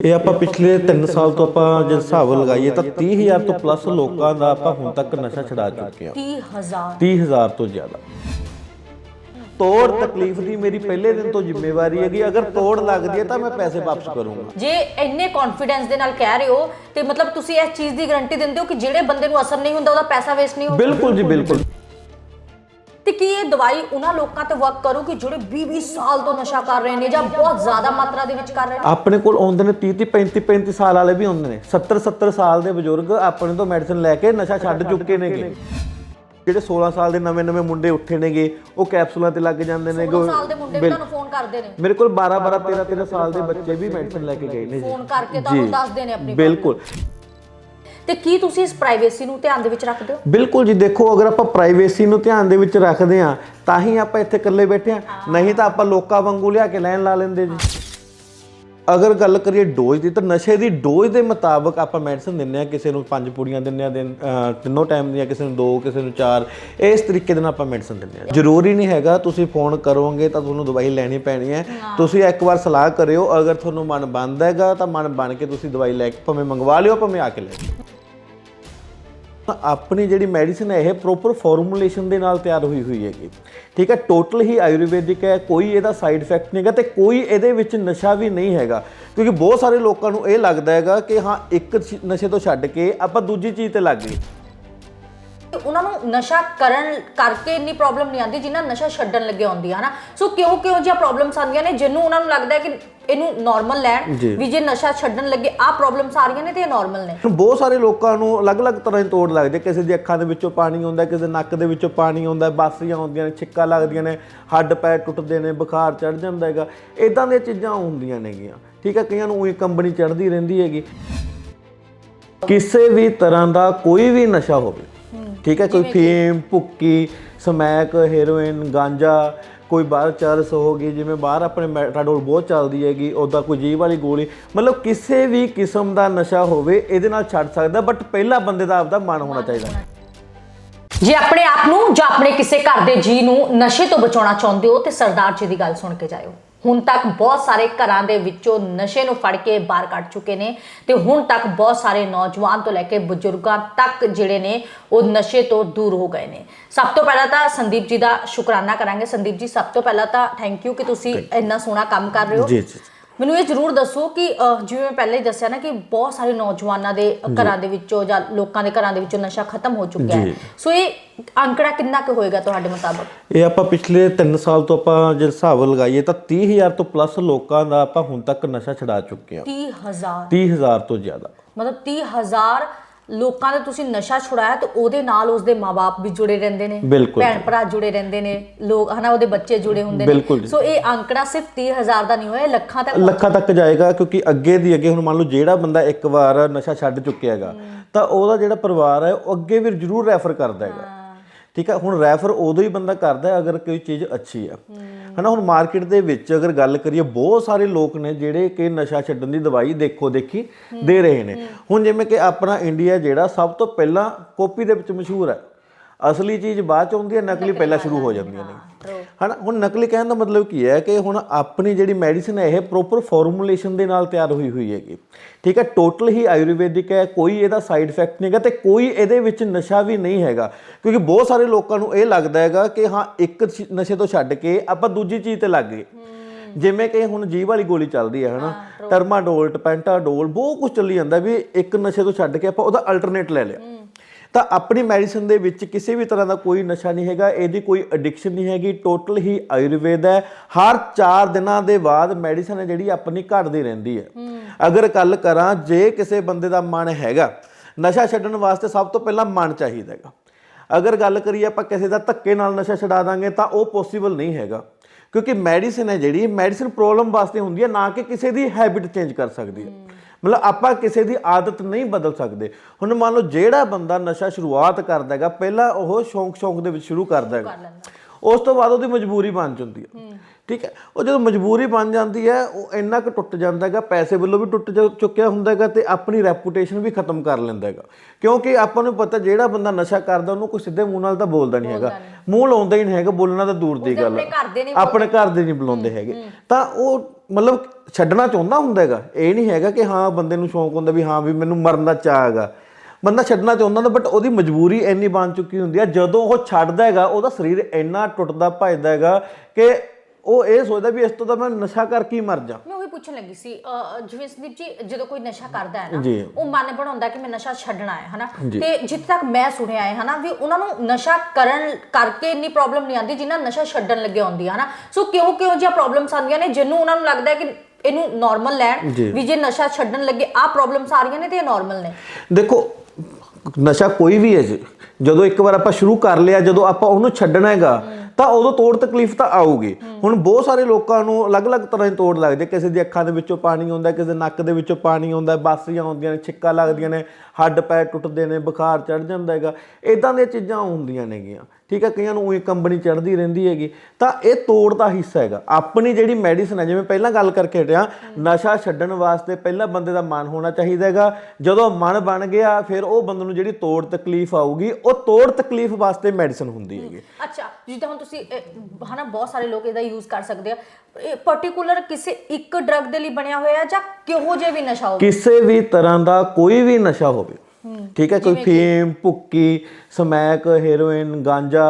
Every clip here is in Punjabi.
ਇਹ ਆਪਾਂ ਪਿਛਲੇ 3 ਸਾਲ ਤੋਂ ਆਪਾਂ ਜੇ ਹਿਸਾਬ ਲਗਾਈਏ ਤਾਂ 30000 ਤੋਂ ਪਲੱਸ ਲੋਕਾਂ ਦਾ ਆਪਾਂ ਹੁਣ ਤੱਕ ਨਸ਼ਾ ਛਡਾ ਚੁੱਕੇ ਹਾਂ। 30000 30000 ਤੋਂ ਜ਼ਿਆਦਾ। ਤੋੜ ਤਕਲੀਫ ਦੀ ਮੇਰੀ ਪਹਿਲੇ ਦਿਨ ਤੋਂ ਜ਼ਿੰਮੇਵਾਰੀ ਹੈਗੀ। ਅਗਰ ਤੋੜ ਲੱਗਦੀ ਹੈ ਤਾਂ ਮੈਂ ਪੈਸੇ ਵਾਪਸ ਕਰੂੰਗਾ। ਜੇ ਇੰਨੇ ਕੌਨਫੀਡੈਂਸ ਦੇ ਨਾਲ ਕਹਿ ਰਹੇ ਹੋ ਤੇ ਮਤਲਬ ਤੁਸੀਂ ਇਸ ਚੀਜ਼ ਦੀ ਗਾਰੰਟੀ ਦਿੰਦੇ ਹੋ ਕਿ ਜਿਹੜੇ ਬੰਦੇ ਨੂੰ ਅਸਰ ਨਹੀਂ ਹੁੰਦਾ ਉਹਦਾ ਪੈਸਾ ਵੇਸਟ ਨਹੀਂ ਹੋਊਗਾ ਬਿਲਕੁਲ ਜੀ ਬਿਲਕੁਲ। ਤੇ ਕੀ ਇਹ ਦਵਾਈ ਉਹਨਾਂ ਲੋਕਾਂ ਤੇ ਵਰਕ ਕਰੂ ਕਿ ਜਿਹੜੇ 20-20 ਸਾਲ ਤੋਂ ਨਸ਼ਾ ਕਰ ਰਹੇ ਨੇ ਜਾਂ ਬਹੁਤ ਜ਼ਿਆਦਾ ਮਾਤਰਾ ਦੇ ਵਿੱਚ ਕਰ ਰਹੇ ਨੇ? ਆਪਣੇ ਕੋਲ ਆਉਂਦੇ ਨੇ 30 30 35 35 ਸਾਲ ਵਾਲੇ ਵੀ ਆਉਂਦੇ ਨੇ। 70 70 ਸਾਲ ਦੇ ਬਜ਼ੁਰਗ ਆਪਣੇ ਤੋਂ ਮੈਡੀਸਿਨ ਲੈ ਕੇ ਨਸ਼ਾ ਛੱਡ ਚੁੱਕੇ ਨੇਗੇ। ਜਿਹੜੇ 16 ਸਾਲ ਦੇ ਨਵੇਂ ਨਵੇਂ ਮੁੰਡੇ ਉੱਠੇ ਨੇਗੇ ਉਹ ਕੈਪਸੂਲਾਂ ਤੇ ਲੱਗ ਜਾਂਦੇ ਨੇ 16 ਸਾਲ ਦੇ ਮੁੰਡੇ ਵੀ ਤੁਹਾਨੂੰ ਫੋਨ ਕਰਦੇ ਨੇ। ਮੇਰੇ ਕੋਲ 12 12 13 13 ਸਾਲ ਦੇ ਬੱਚੇ ਵੀ ਮੈਡੀਸਿਨ ਲੈ ਕੇ ਗਏ ਨੇ ਜੀ। ਫੋਨ ਕਰਕੇ ਤੁਹਾਨੂੰ ਦੱਸਦੇ ਨੇ ਆਪਣੀ ਬਿਲਕੁਲ। ਤੇ ਕੀ ਤੁਸੀਂ ਇਸ ਪ੍ਰਾਈਵੇਸੀ ਨੂੰ ਧਿਆਨ ਦੇ ਵਿੱਚ ਰੱਖਦੇ ਹੋ? ਬਿਲਕੁਲ ਜੀ ਦੇਖੋ ਅਗਰ ਆਪਾਂ ਪ੍ਰਾਈਵੇਸੀ ਨੂੰ ਧਿਆਨ ਦੇ ਵਿੱਚ ਰੱਖਦੇ ਆ ਤਾਂ ਹੀ ਆਪਾਂ ਇੱਥੇ ਇਕੱਲੇ ਬੈਠੇ ਆ ਨਹੀਂ ਤਾਂ ਆਪਾਂ ਲੋਕਾਂ ਵਾਂਗੂ ਲਿਆ ਕੇ ਲਾਈਨ ਲਾ ਲੈਂਦੇ ਜੀ। ਅਗਰ ਗੱਲ ਕਰੀਏ ਡੋਜ਼ ਦੀ ਤਾਂ ਨਸ਼ੇ ਦੀ ਡੋਜ਼ ਦੇ ਮੁਤਾਬਕ ਆਪਾਂ ਮੈਡੀਸਨ ਦਿੰਨੇ ਆ ਕਿਸੇ ਨੂੰ ਪੰਜ ਪੁੜੀਆਂ ਦਿੰਨੇ ਆ ਦਿਨ ਤਿੰਨੋਂ ਟਾਈਮ ਦੀਆਂ ਕਿਸੇ ਨੂੰ ਦੋ ਕਿਸੇ ਨੂੰ ਚਾਰ। ਇਸ ਤਰੀਕੇ ਦੇ ਨਾਲ ਆਪਾਂ ਮੈਡੀਸਨ ਦਿੰਨੇ ਆ ਜ਼ਰੂਰੀ ਨਹੀਂ ਹੈਗਾ ਤੁਸੀਂ ਫੋਨ ਕਰੋਗੇ ਤਾਂ ਤੁਹਾਨੂੰ ਦਵਾਈ ਲੈਣੀ ਪੈਣੀ ਹੈ। ਤੁਸੀਂ ਇੱਕ ਵਾਰ ਸਲਾਹ ਕਰਿਓ ਅਗਰ ਤੁਹਾਨੂੰ ਮਨ ਬੰਦ ਹੈਗਾ ਤਾਂ ਮਨ ਬਣ ਕੇ ਤੁਸੀਂ ਦਵਾਈ ਲੈ ਕੇ ਭਾਵੇਂ ਮੰਗਵਾ ਲਿਓ ਭਾਵੇਂ ਆ ਕੇ ਲੈ ਜਾਓ ਆਪਣੀ ਜਿਹੜੀ ਮੈਡੀਸਿਨ ਹੈ, ਇਹ ਪ੍ਰੋਪਰ ਫਾਰਮੂਲੇਸ਼ਨ ਦੇ ਨਾਲ ਤਿਆਰ ਹੋਈ ਹੋਈ ਹੈਗੀ। ਠੀਕ ਹੈ ਟੋਟਲ ਹੀ ਆਯੁਰਵੈਦਿਕ ਹੈ, ਕੋਈ ਇਹਦਾ ਸਾਈਡ ਇਫੈਕਟ ਨਹੀਂ ਹੈਗਾ ਤੇ ਕੋਈ ਇਹਦੇ ਵਿੱਚ ਨਸ਼ਾ ਵੀ ਨਹੀਂ ਹੈਗਾ। ਕਿਉਂਕਿ ਬਹੁਤ ਸਾਰੇ ਲੋਕਾਂ ਨੂੰ ਇਹ ਲੱਗਦਾ ਹੈਗਾ ਕਿ ਹਾਂ, ਇੱਕ ਨਸ਼ੇ ਤੋਂ ਛੱਡ ਕੇ ਆਪਾਂ ਦੂਜੀ ਚੀਜ਼ ਤੇ ਲੱਗ ਗਏ। ਉਹਨਾਂ ਨੂੰ ਨਸ਼ਾ ਕਰਨ ਕਰਕੇ ਇੰਨੀ ਪ੍ਰੋਬਲਮ ਨਹੀਂ ਆਉਂਦੀ ਜਿੰਨਾ ਨਸ਼ਾ ਛੱਡਣ ਲੱਗੇ ਆਉਂਦੀ ਹੈ ਨਾ ਸੋ ਕਿਉਂ ਕਿਉਂ ਜਿਹਾ ਪ੍ਰੋਬਲਮਸ ਆਉਂਦੀਆਂ ਨੇ ਜਿਹਨੂੰ ਉਹਨਾਂ ਨੂੰ ਲੱਗਦਾ ਹੈ ਕਿ ਇਹਨੂੰ ਨਾਰਮਲ ਲੈਣ ਜੀ। ਵੀ ਜੇ ਨਸ਼ਾ ਛੱਡਣ ਲੱਗੇ ਆ ਪ੍ਰੋਬਲਮਸ ਆ ਰਹੀਆਂ ਨੇ ਤੇ ਇਹ ਨਾਰਮਲ ਨੇ। ਹੁਣ ਬਹੁਤ ਸਾਰੇ ਲੋਕਾਂ ਨੂੰ ਅਲੱਗ-ਅਲੱਗ ਤਰ੍ਹਾਂ ਦੀ ਤੋੜ ਲੱਗਦੀ ਹੈ। ਕਿਸੇ ਦੀ ਅੱਖਾਂ ਦੇ ਵਿੱਚੋਂ ਪਾਣੀ ਆਉਂਦਾ ਕਿਸੇ ਦੇ ਨੱਕ ਦੇ ਵਿੱਚੋਂ ਪਾਣੀ ਆਉਂਦਾ ਬਾਸੀਆਂ ਆਉਂਦੀਆਂ ਨੇ ਛਿੱਕਾਂ ਲੱਗਦੀਆਂ ਨੇ ਹੱਡ ਪੈਰ ਟੁੱਟਦੇ ਨੇ ਬੁਖਾਰ ਚੜ ਜਾਂਦਾ ਹੈਗਾ। ਇਦਾਂ ਦੀਆਂ ਚੀਜ਼ਾਂ ਹੁੰਦੀਆਂ ਨੇਗੀਆਂ। ਠੀਕ ਹੈ ਕਈਆਂ ਨੂੰ ਉਹੀ ਕੰਬਣੀ ਚੜਦੀ ਰਹਿੰਦੀ ਹੈਗੀ। ਕਿਸੇ ਵੀ ਤਰ੍ਹਾਂ ਦਾ ਕੋਈ ਵੀ ਨਸ਼ਾ ਹੋਵੇ ਠੀਕ ਹੈ ਕੋਈ ਫੀਮ ਭੁੱਕੀ ਸਮੈਕ ਹੈਰੋਇਨ ਗਾਂਜਾ ਕੋਈ ਬਾਹਰ ਚਰਸ ਹੋ ਗਈ ਜਿਵੇਂ ਬਾਹਰ ਆਪਣੇ ਮੈਟਾਡੋਲ ਬਹੁਤ ਚੱਲਦੀ ਹੈਗੀ ਉਹਦਾ ਕੋਈ ਜੀਵ ਵਾਲੀ ਗੋਲੀ ਮਤਲਬ ਕਿਸੇ ਵੀ ਕਿਸਮ ਦਾ ਨਸ਼ਾ ਹੋਵੇ ਇਹਦੇ ਨਾਲ ਛੱਡ ਸਕਦਾ ਬਟ ਪਹਿਲਾ ਬੰਦੇ ਦਾ ਆਪਦਾ ਮਨ ਹੋਣਾ ਚਾਹੀਦਾ। ਜੇ ਆਪਣੇ ਆਪ ਨੂੰ ਜਾਂ ਆਪਣੇ ਕਿਸੇ ਘਰ ਦੇ ਜੀ ਨੂੰ ਨਸ਼ੇ ਤੋਂ ਬਚਾਉਣਾ ਚਾਹੁੰਦੇ ਹੋ ਤੇ ਸਰਦਾਰ ਜੀ ਦੀ ਗੱਲ ਸੁਣ ਕੇ ਜਾਇਓ। ਹੁਣ ਤੱਕ ਬਹੁਤ ਸਾਰੇ ਘਰਾਂ ਦੇ ਵਿੱਚੋਂ ਨਸ਼ੇ ਨੂੰ ਫੜ ਕੇ ਬਾਹਰ ਕੱਢ ਚੁੱਕੇ ਨੇ ਤੇ ਹੁਣ ਤੱਕ ਬਹੁਤ ਸਾਰੇ ਨੌਜਵਾਨ ਤੋਂ ਲੈ ਕੇ ਬਜ਼ੁਰਗਾਂ ਤੱਕ ਜਿਹੜੇ ਨੇ ਉਹ ਨਸ਼ੇ ਤੋਂ ਦੂਰ ਹੋ ਗਏ ਨੇ। ਸਭ ਤੋਂ ਪਹਿਲਾਂ ਤਾਂ ਸੰਦੀਪ ਜੀ ਦਾ ਸ਼ੁਕਰਾਨਾ ਕਰਾਂਗੇ। ਸੰਦੀਪ ਜੀ ਸਭ ਤੋਂ ਪਹਿਲਾਂ ਤਾਂ ਥੈਂਕ ਯੂ ਕਿ ਤੁਸੀਂ ਇੰਨਾ ਸੋਹਣਾ ਕੰਮ ਕਰ ਰਹੇ ਹੋ। ਜੀ ਜੀ। ਮੈਨੂੰ ਇਹ ਜ਼ਰੂਰ ਦੱਸੋ ਕਿ ਅਹ, ਜਿਵੇਂ ਮੈਂ ਪਹਿਲਾਂ ਹੀ ਦੱਸਿਆ ਨਾ ਕਿ ਬਹੁਤ ਸਾਰੇ ਨੌਜਵਾਨਾਂ ਦੇ ਘਰਾਂ ਦੇ ਵਿੱਚੋਂ ਜਾਂ ਲੋਕਾਂ ਦੇ ਘਰਾਂ ਦੇ ਵਿੱਚੋਂ ਨਸ਼ਾ ਖਤਮ ਹੋ ਚੁੱਕਿਆ ਹੈ। ਜੀ। ਸੋ ਇਹ ਅੰਕੜਾ ਕਿੰਨਾ ਕੁ ਹੋਏਗਾ ਤੁਹਾਡੇ ਮੁਤਾਬਕ? ਇਹ ਆਪਾਂ ਪਿਛਲੇ 3 ਸਾਲ ਤੋਂ ਆਪਾਂ ਜੇ ਹਿਸਾਬ ਲਗਾਈਏ ਤਾਂ 30000 ਤੋਂ ਪਲੱਸ ਲੋਕਾਂ ਦਾ ਆਪਾਂ ਹੁਣ ਤੱਕ ਨਸ਼ਾ ਛਡਾ ਚੁੱਕੇ ਹਾਂ। 30000 30000 ਤੋਂ ਜ਼ਿਆਦਾ। ਮਤਲਬ 30000 ਲੋਕਾਂ ਦੇ ਤੁਸੀਂ ਨਸ਼ਾ ਛੁਡਾਇਆ ਤੇ ਉਹਦੇ ਨਾਲ ਉਸਦੇ ਮਾਪੇ ਵੀ ਜੁੜੇ ਰਹਿੰਦੇ ਨੇ ਬਿਲਕੁਲ ਭੈਣ ਭਰਾ ਜੁੜੇ ਰਹਿੰਦੇ ਨੇ ਲੋਕ ਹਨਾ ਉਹਦੇ ਬੱਚੇ ਜੁੜੇ ਹੁੰਦੇ ਬਿਲਕੁਲ। ਸੋ ਇਹ ਅੰਕੜਾ ਸਿਰਫ 30000 ਦਾ ਨਹੀਂ ਹੋਇਆ ਇਹ ਲੱਖਾਂ ਤੱਕ ਲੱਖਾਂ ਤੱਕ ਜਾਏਗਾ ਕਿਉਂਕਿ ਅੱਗੇ ਦੀ ਅੱਗੇ ਹੁਣ ਮੰਨ ਲਓ ਜਿਹੜਾ ਬੰਦਾ ਇੱਕ ਵਾਰ ਨਸ਼ਾ ਛੱਡ ਚੁੱਕਿਆ ਹੈਗਾ ਤਾਂ ਉਹਦਾ ਜਿਹੜਾ ਪਰਿਵਾਰ ਹੈ ਉਹ ਅੱਗੇ ਵੀ ਜ਼ਰੂਰ ਰੈਫਰ ਕਰਦਾ ਹੈਗਾ। ਠੀਕ ਹੈ ਹੁਣ ਰੈਫਰ ਉਦੋਂ ਹੀ ਬੰਦਾ ਕਰਦਾ ਅਗਰ ਕੋਈ ਚੀਜ਼ ਅੱਛੀ ਆ। ਹਨਾ, ਹੁਣ ਮਾਰਕੀਟ ਦੇ ਵਿੱਚ ਅਗਰ ਗੱਲ ਕਰੀਏ, ਬਹੁਤ ਸਾਰੇ ਲੋਕ ਨੇ ਜਿਹੜੇ ਕਿ ਨਸ਼ਾ ਛੱਡਣ ਦੀ ਦਵਾਈ ਦੇਖੋ ਦੇਖੀ ਦੇ ਰਹੇ ਨੇ। ਹੁਣ ਜਿਵੇਂ ਕਿ ਆਪਣਾ ਇੰਡੀਆ ਜਿਹੜਾ ਸਭ ਤੋਂ ਪਹਿਲਾਂ ਕਾਪੀ ਦੇ ਵਿੱਚ ਮਸ਼ਹੂਰ ਹੈ। ਅਸਲੀ ਚੀਜ਼ ਬਾਅਦ ਚ ਆਉਂਦੀ ਹੈ ਨਕਲੀ ਪਹਿਲਾਂ ਸ਼ੁਰੂ ਹੋ ਜਾਂਦੀਆਂ ਨੇ। ਹਨਾ ਹੁਣ ਨਕਲੀ ਕਹਿਣ ਦਾ ਮਤਲਬ ਕੀ ਹੈ ਕਿ ਹੁਣ ਆਪਣੀ ਜਿਹੜੀ ਮੈਡੀਸਿਨ ਹੈ ਇਹ ਪ੍ਰੋਪਰ ਫਾਰਮੂਲੇਸ਼ਨ ਦੇ ਨਾਲ ਤਿਆਰ ਹੋਈ ਹੋਈ ਹੈਗੀ। ਠੀਕ ਹੈ ਟੋਟਲ ਹੀ ਆਯੁਰਵੈਦਿਕ ਹੈ ਕੋਈ ਇਹਦਾ ਸਾਈਡ ਇਫੈਕਟ ਨਹੀਂ ਹੈਗਾ ਤੇ ਕੋਈ ਇਹਦੇ ਵਿੱਚ ਨਸ਼ਾ ਵੀ ਨਹੀਂ ਹੈਗਾ। ਕਿਉਂਕਿ ਬਹੁਤ ਸਾਰੇ ਲੋਕਾਂ ਨੂੰ ਇਹ ਲੱਗਦਾ ਹੈਗਾ ਕਿ ਹਾਂ ਇੱਕ ਨਸ਼ੇ ਤੋਂ ਛੱਡ ਕੇ ਆਪਾਂ ਦੂਜੀ ਚੀਜ਼ ਤੇ ਲੱਗ ਗਏ। ਜਿਵੇਂ ਕਿ ਹੁਣ ਜੀਵ ਵਾਲੀ ਗੋਲੀ ਚੱਲਦੀ ਹੈ ਹਨਾ। ਟਰਮਾਡੋਲ ਟਪੈਂਟਾਡੋਲ ਬਹੁਤ ਕੁਝ ਚੱਲੀ ਜਾਂਦਾ ਵੀ ਇੱਕ ਨਸ਼ੇ ਤੋਂ ਛੱਡ ਕੇ ਆਪਾਂ ਉਹਦਾ ਅਲਟਰਨੇਟ ਲੈ ਲਿਆ। ਤਾਂ ਆਪਣੀ ਮੈਡੀਸਿਨ ਦੇ ਵਿੱਚ ਕਿਸੇ ਵੀ ਤਰ੍ਹਾਂ ਦਾ ਕੋਈ ਨਸ਼ਾ ਨਹੀਂ ਹੈਗਾ ਇਹਦੀ ਕੋਈ ਐਡਿਕਸ਼ਨ ਨਹੀਂ ਹੈਗੀ ਟੋਟਲ ਹੀ ਆਯੁਰਵੇਦ ਹੈ। ਹਰ 4 ਦਿਨਾਂ ਦੇ ਬਾਅਦ ਮੈਡੀਸਿਨ ਜਿਹੜੀ ਆਪਣੀ ਘਟਦੀ ਰਹਿੰਦੀ ਹੈ। ਅਗਰ ਗੱਲ ਕਰਾਂ ਜੇ ਕਿਸੇ ਬੰਦੇ ਦਾ ਮਨ ਹੈਗਾ ਨਸ਼ਾ ਛੱਡਣ ਵਾਸਤੇ ਸਭ ਤੋਂ ਪਹਿਲਾਂ ਮਨ ਚਾਹੀਦਾ ਹੈਗਾ। ਅਗਰ ਗੱਲ ਕਰੀਏ ਆਪਾਂ ਕਿਸੇ ਦਾ ਧੱਕੇ ਨਾਲ ਨਸ਼ਾ ਛਡਾ ਦਾਂਗੇ ਤਾਂ ਉਹ ਪੋਸੀਬਲ ਨਹੀਂ ਹੈਗਾ। ਕਿਉਂਕਿ ਮੈਡੀਸਿਨ ਹੈ ਜਿਹੜੀ ਮੈਡੀਸਿਨ ਪ੍ਰੋਬਲਮ ਵਾਸਤੇ ਹੁੰਦੀ ਹੈ ਨਾ ਕਿ ਕਿਸੇ ਦੀ ਹੈਬਿਟ ਚੇਂਜ ਕਰ ਸਕਦੀ ਹੈ। ਮਤਲਬ ਆਪਾਂ ਕਿਸੇ ਦੀ ਆਦਤ ਨਹੀਂ ਬਦਲ ਸਕਦੇ। ਹੁਣ ਮੰਨ ਲਓ ਜਿਹੜਾ ਬੰਦਾ ਨਸ਼ਾ ਸ਼ੁਰੂਆਤ ਕਰਦਾ ਹੈਗਾ ਪਹਿਲਾਂ ਉਹ ਸ਼ੌਂਕ ਸ਼ੌਂਕ ਦੇ ਵਿੱਚ ਸ਼ੁਰੂ ਕਰਦਾ ਹੈਗਾ। ਉਸ ਤੋਂ ਬਾਅਦ ਉਹਦੀ ਮਜਬੂਰੀ ਬਣ ਜਾਂਦੀ ਹੈ। ਠੀਕ ਹੈ? ਉਹ ਜਦੋਂ ਮਜਬੂਰੀ ਬਣ ਜਾਂਦੀ ਹੈ ਉਹ ਇੰਨਾ ਕੁ ਟੁੱਟ ਜਾਂਦਾ ਹੈਗਾ ਪੈਸੇ ਵੱਲੋਂ ਵੀ ਟੁੱਟ ਚੁੱਕਿਆ ਹੁੰਦਾ ਹੈਗਾ ਤੇ ਆਪਣੀ ਰੈਪੂਟੇਸ਼ਨ ਵੀ ਖਤਮ ਕਰ ਲੈਂਦਾ ਹੈਗਾ। ਕਿਉਂਕਿ ਆਪਾਂ ਨੂੰ ਪਤਾ ਜਿਹੜਾ ਬੰਦਾ ਨਸ਼ਾ ਕਰਦਾ ਉਹਨੂੰ ਕੋਈ ਸਿੱਧੇ ਮੂੰਹ ਨਾਲ ਤਾਂ ਬੋਲਦਾ ਨਹੀਂ ਹੈਗਾ। ਮੂੰਹ ਲਾਉਂਦਾ ਹੀ ਨਹੀਂ ਹੈਗਾ ਬੋਲਣਾ ਤਾਂ ਦੂਰ ਦੀ ਗੱਲ ਆਪਣੇ ਹੈ ਘਰ ਦੇ ਨਹੀਂ ਆਪਣੇ ਘਰ ਦੇ ਨਹੀਂ ਬੁਲਾਉਂਦੇ ਹੈਗੇ। ਤਾਂ ਉਹ ਮਤਲਬ ਛੱਡਣਾ ਚਾਹੁੰਦਾ ਹੁੰਦਾ ਹੈਗਾ। ਇਹ ਨਹੀਂ ਹੈਗਾ ਕਿ ਹਾਂ ਬੰਦੇ ਨੂੰ ਸ਼ੌਂਕ ਹੁੰਦਾ ਵੀ ਹਾਂ ਵੀ ਮੈਨੂੰ ਮਰਨ ਦਾ ਚਾਹ ਹੈਗਾ। ਬੰਦਾ ਛੱਡਣਾ ਚਾਹੁੰਦਾ ਹੁੰਦਾ ਬਟ ਉਹਦੀ ਮਜਬੂਰੀ ਇੰਨੀ ਬਣ ਚੁੱਕੀ ਹੁੰਦੀ ਹੈ ਜਦੋਂ ਉਹ ਛੱਡਦਾ ਹੈਗਾ ਉਹਦਾ ਸਰੀਰ ਇੰਨਾ ਟੁੱਟਦਾ ਭੱਜਦਾ ਹੈਗਾ ਕਿ ਉਹ ਇਹ ਸੋਚਦਾ ਵੀ ਇਸ ਤੋਂ ਤਾਂ ਮੈਂ ਨਸ਼ਾ ਕਰਕੇ ਹੀ ਮਰ ਜਾ। ਮੈਂ ਉਹੀ ਪੁੱਛਣ ਲੱਗੀ ਸੀ ਅਹ, ਜਿਵੇਂ ਸੰਦੀਪ ਜੀ ਜਦੋਂ ਕੋਈ ਨਸ਼ਾ ਕਰਦਾ ਹੈ ਨਾ। ਉਹ ਮਨ ਬਣਾਉਂਦਾ ਕਿ ਮੈਂ ਨਸ਼ਾ ਛੱਡਣਾ ਹੈ ਹਨਾ? ਤੇ ਜਿੱਥੇ ਤੱਕ ਮੈਂ ਸੁਣਿਆ ਹੈ ਹਨਾ ਵੀ ਉਹਨਾਂ ਨੂੰ ਨਸ਼ਾ ਕਰਨ ਕਰਕੇ ਇੰਨੀ ਪ੍ਰੋਬਲਮ ਨਹੀਂ ਆਉਂਦੀ ਜਿੰਨਾ ਨਸ਼ਾ ਛੱਡਣ ਲੱਗੇ ਆਉਂਦੀ ਹੈ ਹਨਾ? ਸੋ ਕਿਉਂ ਕਿਉਂ ਜਿਹਾ ਪ੍ਰੋਬਲਮਸ ਆਉਂਦੀਆਂ ਨੇ ਜਿਹਨੂੰ ਉਹਨਾਂ ਨੂੰ ਲੱਗਦਾ ਹੈ ਕਿ ਇਹਨੂੰ ਨਾਰਮਲ ਲੈਣ ਜੀ। ਵੀ ਜੇ ਨਸ਼ਾ ਛੱਡਣ ਲੱਗੇ ਆ ਪ੍ਰੋਬਲਮਸ ਆ ਰਹੀਆਂ ਨੇ ਤੇ ਇਹ ਨਾਰਮਲ ਨੇ। ਦੇਖੋ ਨਸ਼ਾ ਕੋਈ ਵੀ ਹੈ ਜੀ। ਜਦੋਂ ਇੱਕ ਵਾਰ ਆਪਾਂ ਸ਼ੁਰੂ ਕਰ ਲਿਆ, ਜਦੋਂ ਆਪਾਂ ਉਹਨੂੰ ਛੱਡਣਾ ਹੈਗਾ, ਤਾਂ ਉਦੋਂ ਤੋੜ ਤਕਲੀਫ ਤਾਂ ਆਊਗੀ। ਹੁਣ ਬਹੁਤ ਸਾਰੇ ਲੋਕਾਂ ਨੂੰ ਅਲੱਗ-ਅਲੱਗ ਤਰ੍ਹਾਂ ਦੀ ਤੋੜ ਲੱਗਦੀ ਹੈ। ਕਿਸੇ ਦੀ ਅੱਖਾਂ ਦੇ ਵਿੱਚੋਂ ਪਾਣੀ ਆਉਂਦਾ, ਕਿਸੇ ਦੇ ਨੱਕ ਦੇ ਵਿੱਚੋਂ ਪਾਣੀ ਆਉਂਦਾ, ਬਾਸੀਆਂ ਆਉਂਦੀਆਂ ਨੇ, ਛਿੱਕਾ ਲੱਗਦੀਆਂ ਨੇ, ਹੱਡ ਪੈਰ ਟੁੱਟਦੇ ਨੇ, ਬੁਖਾਰ ਚੜ ਜਾਂਦਾ ਹੈਗਾ। ਇਦਾਂ ਦੀਆਂ ਚੀਜ਼ਾਂ ਹੁੰਦੀਆਂ ਨੇਗੀਆਂ। ਠੀਕ ਹੈ, ਕਈਆਂ ਨੂੰ ਉਹੀ ਕੰਬਣੀ ਚੜਦੀ ਰਹਿੰਦੀ ਹੈਗੀ। ਤਾਂ ਇਹ ਤੋੜ ਦਾ ਹਿੱਸਾ ਹੈਗਾ। ਆਪਣੀ ਜਿਹੜੀ ਮੈਡੀਸਨ ਹੈ, ਜਿਵੇਂ ਪਹਿਲਾਂ ਗੱਲ ਕਰਕੇ ਹਟਿਆ, ਨਸ਼ਾ ਛੱਡਣ ਵਾਸਤੇ ਪਹਿਲਾਂ ਬੰਦੇ ਦਾ ਮਨ ਹੋਣਾ ਚਾਹੀਦਾ ਹੈਗਾ। ਜਦੋਂ ਮਨ ਬਣ ਗਿਆ, ਫਿਰ ਉਹ ਬੰਦੇ ਨੂੰ ਜਿਹੜੀ ਤੋੜ ਤਕਲੀਫ ਆਊਗੀ ਉਹ ਤੋੜ ਤਕਲੀਫ ਵਾਸਤੇ ਮੈਡੀਸਨ ਹੁੰਦੀ ਹੈਗੀ। ਅੱਛਾ ਜਿੱਦਾਂ ਹੁਣ ਤੁਸੀਂ ਅਹ, ਹਨਾ ਬਹੁਤ ਸਾਰੇ ਲੋਕ ਇਹਦਾ ਯੂਜ਼ ਕਰ ਸਕਦੇ ਆ। ਇਹ ਪਾਰਟਿਕੂਲਰ ਕਿਸੇ ਇੱਕ ਡਰਗ ਦੇ ਲਈ ਬਣਿਆ ਹੋਇਆ ਜਾਂ ਕਿਹੋ ਜਿਹਾ ਵੀ ਨਸ਼ਾ ਹੋਵੇ? ਕਿਸੇ ਵੀ ਤਰ੍ਹਾਂ ਦਾ ਕੋਈ ਵੀ ਨਸ਼ਾ ਹੋਵੇ। ਠੀਕ ਹੈ ਕੋਈ ਫੀਮ ਭੁੱਕੀ ਸਮੈਕ ਹੈਰੋਇਨ ਗਾਂਜਾ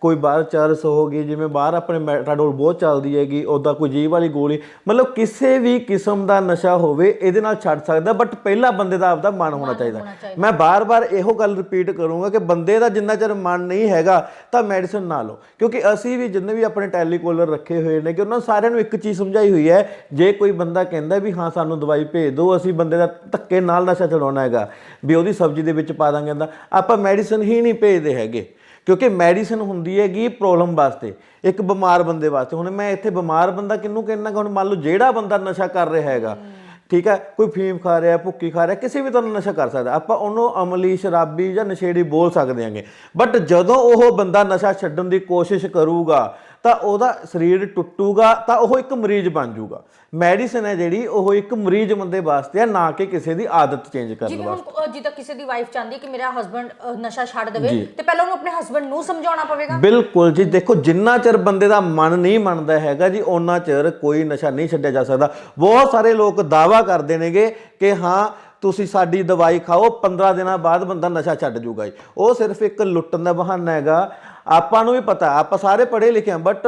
ਕੋਈ ਬਾਹਰ ਚਰਸ ਹੋ ਗਈ ਜਿਵੇਂ ਬਾਹਰ ਆਪਣੇ ਮੈਟਾਡੋਲ ਬਹੁਤ ਚੱਲਦੀ ਹੈਗੀ ਉਹਦਾ ਕੋਈ ਜੀਵ ਵਾਲੀ ਗੋਲੀ ਮਤਲਬ ਕਿਸੇ ਵੀ ਕਿਸਮ ਦਾ ਨਸ਼ਾ ਹੋਵੇ ਇਹਦੇ ਨਾਲ ਛੱਡ ਸਕਦਾ ਬਟ ਪਹਿਲਾਂ ਬੰਦੇ ਦਾ ਆਪਦਾ ਮਨ ਹੋਣਾ ਚਾਹੀਦਾ। ਮੈਂ ਬਾਰ-ਬਾਰ ਇਹੋ ਗੱਲ ਰਿਪੀਟ ਕਰੂੰਗਾ ਕਿ ਬੰਦੇ ਦਾ ਜਿੰਨਾ ਚਿਰ ਮਨ ਨਹੀਂ ਹੈਗਾ ਤਾਂ ਮੈਡੀਸਨ ਨਾ ਲਓ। ਕਿਉਂਕਿ ਅਸੀਂ ਵੀ ਜਿੰਨੇ ਵੀ ਆਪਣੇ ਟੈਲੀਕੋਲਰ ਰੱਖੇ ਹੋਏ ਨੇ ਕਿ ਉਹਨਾਂ ਸਾਰਿਆਂ ਨੂੰ ਇੱਕ ਚੀਜ਼ ਸਮਝਾਈ ਹੋਈ ਹੈ ਜੇ ਕੋਈ ਬੰਦਾ ਕਹਿੰਦਾ ਵੀ ਹਾਂ ਸਾਨੂੰ ਦਵਾਈ ਭੇਜ ਦਿਓ ਅਸੀਂ ਬੰਦੇ ਦਾ ਧੱਕੇ ਨਾਲ ਨਸ਼ਾ ਛਡਾਉਣਾ ਹੈਗਾ ਵੀ ਉਹਦੀ ਸਬਜ਼ੀ ਦੇ ਵਿੱਚ ਪਾ ਦਾਂਗੇ ਆਪਾਂ ਮੈਡੀਸਨ ਹੀ ਨਹੀਂ ਭੇਜਦੇ ਹੈਗੇ। ਕਿਉਂਕਿ ਮੈਡੀਸਨ ਹੁੰਦੀ ਹੈਗੀ ਪ੍ਰੋਬਲਮ ਵਾਸਤੇ, ਇੱਕ ਬਿਮਾਰ ਬੰਦੇ ਵਾਸਤੇ। ਹੁਣ ਮੈਂ ਇੱਥੇ ਬਿਮਾਰ ਬੰਦਾ ਕਿਹਨੂੰ ਕਹਿਣਾ ਹੁਣ ਮੰਨ ਲਓ ਜਿਹੜਾ ਬੰਦਾ ਨਸ਼ਾ ਕਰ ਰਿਹਾ ਹੈਗਾ, ਠੀਕ ਹੈ, ਕੋਈ ਫੀਮ ਖਾ ਰਿਹਾ, ਭੁੱਕੀ ਖਾ ਰਿਹਾ, ਕਿਸੇ ਵੀ ਤਰ੍ਹਾਂ ਦਾ ਨਸ਼ਾ ਕਰ ਸਕਦਾ। ਆਪਾਂ ਉਹਨੂੰ ਅਮਲੀ, ਸ਼ਰਾਬੀ ਜਾਂ ਨਸ਼ੇੜੀ ਬੋਲ ਸਕਦੇ ਹਾਂਗੇ। ਬਟ ਜਦੋਂ ਉਹ ਬੰਦਾ ਨਸ਼ਾ ਛੱਡਣ ਦੀ ਕੋਸ਼ਿਸ਼ ਕਰੂਗਾ ਤਾਂ ਉਹਦਾ ਸਰੀਰ ਟੁੱਟੂਗਾ ਤਾਂ ਉਹ ਇੱਕ ਮਰੀਜ਼ ਬਣ ਜਾਊਗਾ। ਮੈਡੀਸਨ ਹੈ ਜਿਹੜੀ ਉਹ ਇੱਕ ਮਰੀਜ਼ ਬੰਦੇ ਵਾਸਤੇ ਹੈ ਨਾ ਕਿ ਕਿਸੇ ਦੀ ਆਦਤ ਚੇਂਜ ਕਰਨ ਵਾਸਤੇ। ਅਹ, ਜਿੱਦਾਂ ਕਿਸੇ ਦੀ ਵਾਈਫ ਚਾਹੁੰਦੀ ਹੈ ਕਿ ਮੇਰਾ ਹਸਬੰਡ ਨਸ਼ਾ ਛੱਡ ਦੇਵੇ ਤੇ ਪਹਿਲਾਂ ਉਹਨੂੰ ਆਪਣੇ ਹਸਬੰਡ ਨੂੰ ਸਮਝਾਉਣਾ ਪਵੇਗਾ? ਬਿਲਕੁਲ ਜੀ ਦੇਖੋ ਜਿੰਨਾ ਚਿਰ ਬੰਦੇ ਦਾ ਮਨ ਨਹੀਂ ਮੰਨਦਾ ਹੈਗਾ ਜੀ ਉਹਨਾਂ ਚਿਰ ਕੋਈ ਨਸ਼ਾ ਨਹੀਂ ਛੱਡਿਆ ਜਾ ਸਕਦਾ। ਬਹੁਤ ਸਾਰੇ ਲੋਕ ਦਾਵਾ ਕਰਦੇ ਨੇਗੇ ਕਿ ਹਾਂ ਤੁਸੀਂ ਸਾਡੀ ਦਵਾਈ ਖਾਓ 15 ਦਿਨਾਂ ਬਾਅਦ ਬੰਦਾ ਨਸ਼ਾ ਛੱਡ ਜੂਗਾ ਜੀ। ਉਹ ਸਿਰਫ ਇੱਕ ਲੁੱਟਣ ਦਾ ਬਹਾਨਾ ਹੈਗਾ। ਆਪਾਂ ਨੂੰ ਵੀ ਪਤਾ ਆਪਾਂ ਸਾਰੇ ਪੜ੍ਹੇ ਲਿਖੇ ਹਾਂ ਬਟ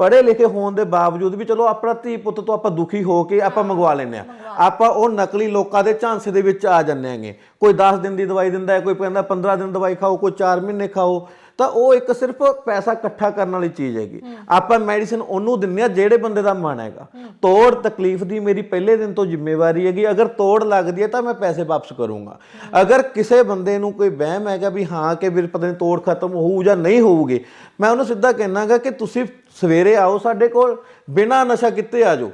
ਪੜ੍ਹੇ ਲਿਖੇ ਹੋਣ ਦੇ ਬਾਵਜੂਦ ਵੀ ਚਲੋ ਆਪਣਾ ਧੀ ਪੁੱਤ ਤੋਂ ਆਪਾਂ ਦੁਖੀ ਹੋ ਕੇ ਆਪਾਂ ਮੰਗਵਾ ਲੈਂਦੇ ਆ ਆਪਾਂ ਉਹ ਨਕਲੀ ਲੋਕਾਂ ਦੇ ਝਾਂਸੇ ਦੇ ਵਿੱਚ ਆ ਜੰਨੇ ਆਂਗੇ ਕੋਈ 10 ਦਿਨ ਦੀ ਦਵਾਈ ਦਿੰਦਾ ਹੈ ਕੋਈ ਕਹਿੰਦਾ 15 ਦਿਨ ਦਵਾਈ ਖਾਓ ਕੋਈ 4 ਮਹੀਨੇ ਖਾਓ। ਤਾਂ ਉਹ ਇੱਕ ਸਿਰਫ ਪੈਸਾ ਇਕੱਠਾ ਕਰਨ ਵਾਲੀ ਚੀਜ਼ ਹੈਗੀ। ਆਪਾਂ ਮੈਡੀਸਿਨ ਉਹਨੂੰ ਦਿੰਨੇ ਆ ਜਿਹੜੇ ਬੰਦੇ ਦਾ ਮਨ ਹੈਗਾ। ਤੋੜ ਤਕਲੀਫ ਦੀ ਮੇਰੀ ਪਹਿਲੇ ਦਿਨ ਤੋਂ ਜ਼ਿੰਮੇਵਾਰੀ ਹੈਗੀ। ਅਗਰ ਤੋੜ ਲੱਗਦੀ ਹੈ ਤਾਂ ਮੈਂ ਪੈਸੇ ਵਾਪਸ ਕਰੂੰਗਾ। ਅਗਰ ਕਿਸੇ ਬੰਦੇ ਨੂੰ ਕੋਈ ਵਹਿਮ ਹੈਗਾ ਵੀ ਹਾਂ ਕਿ ਵੀਰ ਪਤਾ ਨਹੀਂ ਤੋੜ ਖਤਮ ਹੋਊ ਜਾਂ ਨਹੀਂ ਹੋਊਗੀ ਮੈਂ ਉਹਨੂੰ ਸਿੱਧਾ ਕਹਿਣਾਗਾ ਕਿ ਤੁਸੀਂ ਸਵੇਰੇ ਆਓ ਸਾਡੇ ਕੋਲ ਬਿਨਾਂ ਨਸ਼ਾ ਕਿਤੇ ਆ ਜਾਓ।